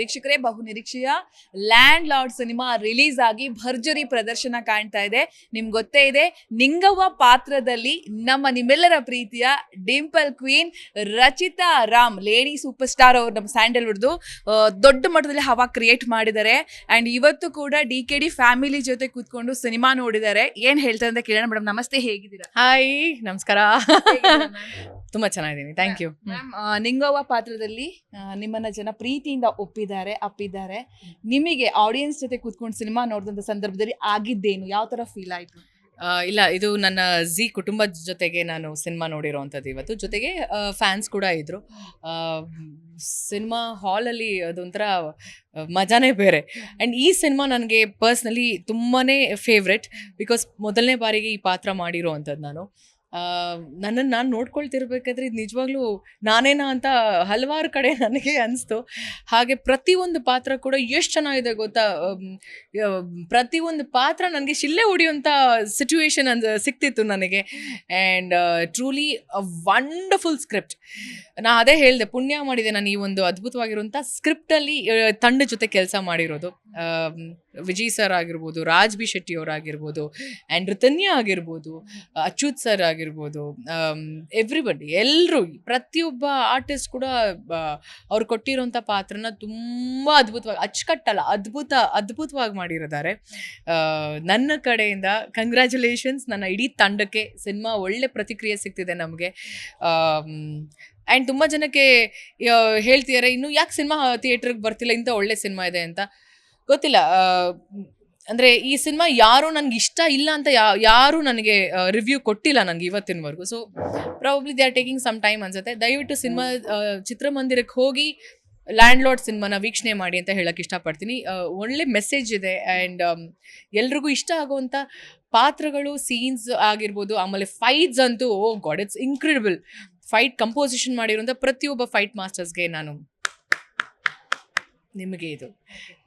ವೀಕ್ಷಕರೇ ಬಹು ನಿರೀಕ್ಷೆಯ ಲ್ಯಾಂಡ್ ಲಾರ್ಡ್ ಸಿನಿಮಾ ರಿಲೀಸ್ ಆಗಿ ಭರ್ಜರಿ ಪ್ರದರ್ಶನ ಕಾಣ್ತಾ ಇದೆ. ನಿಮ್ಗೆ ಗೊತ್ತೇ ಇದೆ ನಿಂಗವ್ವ ಪಾತ್ರದಲ್ಲಿ ನಮ್ಮ ನಿಮ್ಮೆಲ್ಲರ ಪ್ರೀತಿಯ dimple queen Rachita Ram lady super star ಅವರು ನಮ್ಮ ಸ್ಯಾಂಡಲ್ವುಡ್ದು ದೊಡ್ಡ ಮಟ್ಟದಲ್ಲಿ ಹವಾ ಕ್ರಿಯೇಟ್ ಮಾಡಿದ್ದಾರೆ. ಆ್ಯಂಡ್ ಇವತ್ತು ಕೂಡ ಡಿ ಕೆ ಡಿ ಫ್ಯಾಮಿಲಿ ಜೊತೆ ಕೂತ್ಕೊಂಡು ಸಿನಿಮಾ ನೋಡಿದ್ದಾರೆ. ಏನು ಹೇಳ್ತಾರೆ ಅಂತ ಕೇಳೋಣ ಮೇಡಮ್. ನಮಸ್ತೆ ಹೇಗಿದ್ದೀರಾ? ಹಾಯ್ ನಮಸ್ಕಾರ. ತುಂಬಾ ಚೆನ್ನಾಗಿದ್ದೀನಿ. ಥ್ಯಾಂಕ್ ಯು ಮ್ಯಾಮ್ ನಿಂಗವ್ವ ಪಾತ್ರದಲ್ಲಿ ನಿಮ್ಮನ್ನ ಜನ ಪ್ರೀತಿಯಿಂದ ಒಪ್ಪಿದ್ದಾರೆ ಅಪ್ಪಿದ್ದಾರೆ. ನಿಮಗೆ ಆಡಿಯನ್ಸ್ ಜೊತೆ ಕೂತ್ಕೊಂಡು ಸಿನಿಮಾ ನೋಡಿದಂಥ ಸಂದರ್ಭದಲ್ಲಿ ಆಗಿದ್ದೇನು? ಯಾವ ತರ ಫೀಲ್ ಆಯ್ತು? ಇಲ್ಲ ಇದು ನನ್ನ ಜಿ ಕುಟುಂಬದ ಜೊತೆಗೆ ನಾನು ಸಿನಿಮಾ ನೋಡಿರೋವಂಥದ್ದು ಇವತ್ತು. ಜೊತೆಗೆ ಫ್ಯಾನ್ಸ್ ಕೂಡ ಇದ್ದರು ಸಿನಿಮಾ ಹಾಲಲ್ಲಿ ಅದೊಂಥರ ಮಜಾನೇ ಬೇರೆ. ಆ್ಯಂಡ್ ಈ ಸಿನಿಮಾ ನನಗೆ ಪರ್ಸ್ನಲಿ ತುಂಬಾ ಫೇವ್ರೆಟ್ ಬಿಕಾಸ್ ಮೊದಲನೇ ಬಾರಿಗೆ ಈ ಪಾತ್ರ ಮಾಡಿರೋ ನಾನು. ನನ್ನನ್ನು ನಾನು ನೋಡ್ಕೊಳ್ತಿರ್ಬೇಕಾದ್ರೆ ಇದು ನಿಜವಾಗ್ಲೂ ನಾನೇನಾ ಅಂತ ಹಲವಾರು ಕಡೆ ನನಗೆ ಅನಿಸ್ತು. ಹಾಗೆ ಪ್ರತಿಯೊಂದು ಪಾತ್ರ ಕೂಡ ಎಷ್ಟು ಚೆನ್ನಾಗಿದೆ ಗೊತ್ತಾ? ಪ್ರತಿಯೊಂದು ಪಾತ್ರ ನನಗೆ ಶಿಲ್ಲೆ ಹೊಡಿಯುವಂಥ ಸಿಚುವೇಶನ್ ಅಂದ, ಸಿಕ್ತಿತ್ತು ನನಗೆ. And truly a wonderful script ನಾ ಅದೇ ಹೇಳಿದೆ, ಪುಣ್ಯ ಮಾಡಿದೆ ನಾನು ಈ ಒಂದು ಅದ್ಭುತವಾಗಿರುವಂಥ ಸ್ಕ್ರಿಪ್ಟಲ್ಲಿ ತಂಡ ಜೊತೆ ಕೆಲಸ ಮಾಡಿರೋದು. ವಿಜಯ್ ಸರ್ ಆಗಿರ್ಬೋದು, ರಾಜ್ ಬಿ ಶೆಟ್ಟಿ ಅವರಾಗಿರ್ಬೋದು ಆ್ಯಂಡ್ ರಿತನ್ಯ ಆಗಿರ್ಬೋದು, ಅಚ್ಯುತ್ ಸರ್ ಆಗಿರ್ಬೋದು ಎವ್ರಿಬಡಿ ಎಲ್ಲರೂ ಪ್ರತಿಯೊಬ್ಬ ಆರ್ಟಿಸ್ಟ್ ಕೂಡ ಅವ್ರು ಕೊಟ್ಟಿರೋಂಥ ಪಾತ್ರನ ತುಂಬ ಅದ್ಭುತವಾಗಿ, ಅಚ್ಚುಕಟ್ಟಲ್ಲ, ಅದ್ಭುತ, ಅದ್ಭುತವಾಗಿ ಮಾಡಿರೋದಾರೆ. ನನ್ನ ಕಡೆಯಿಂದ ಕಂಗ್ರ್ಯಾಚುಲೇಷನ್ಸ್ ನನ್ನ ಇಡೀ ತಂಡಕ್ಕೆ ಸಿನಿಮಾ ಒಳ್ಳೆ ಪ್ರತಿಕ್ರಿಯೆ ಸಿಗ್ತಿದೆ ನಮಗೆ. ಆ್ಯಂಡ್ ತುಂಬ ಜನಕ್ಕೆ ಹೇಳ್ತಿದ್ದಾರೆ ಇನ್ನು ಯಾಕೆ ಸಿನಿಮಾ ಥಿಯೇಟ್ರಿಗೆ ಬರ್ತಿಲ್ಲ? ಇಂಥ ಒಳ್ಳೆ ಸಿನಿಮಾ ಇದೆ ಅಂತ. ಗೊತ್ತಿಲ್ಲ ಅಂದ್ರೆ ಈ ಸಿನಿಮಾ ಯಾರು ನನ್ಗೆ ಇಷ್ಟ ಇಲ್ಲ ಅಂತ ಯಾ- ಯಾರು ನನಗೆ ರಿವ್ಯೂ ಕೊಟ್ಟಿಲ್ಲ ನನಗೆ ಇವತ್ತಿನವರೆಗೂ. So probably they are taking some time ಅನ್ಸುತ್ತೆ. ದಯವಿಟ್ಟು ಸಿನಿಮಾ ಚಿತ್ರಮಂದಿರಕ್ಕೆ ಹೋಗಿ ಲ್ಯಾಂಡ್ ಲಾರ್ಡ್ ಸಿನಿಮಾನ ವೀಕ್ಷಣೆ ಮಾಡಿ ಅಂತ ಹೇಳಕ್ ಇಷ್ಟಪಡ್ತೀನಿ. ಒಳ್ಳೆ ಮೆಸೇಜ್ ಇದೆ ಆ್ಯಂಡ್ ಎಲ್ರಿಗೂ ಇಷ್ಟ ಆಗುವಂಥ ಪಾತ್ರಗಳು ಸೀನ್ಸ್ ಆಗಿರ್ಬೋದು, ಆಮೇಲೆ ಫೈಟ್ಸ್ ಅಂತೂ ಓ god it's incredible fight composition ಮಾಡಿರುವಂಥ ಪ್ರತಿಯೊಬ್ಬ ಫೈಟ್ ಮಾಸ್ಟರ್ಸ್ಗೆ ನಾನು ನಿಮಗೆ ಇದು.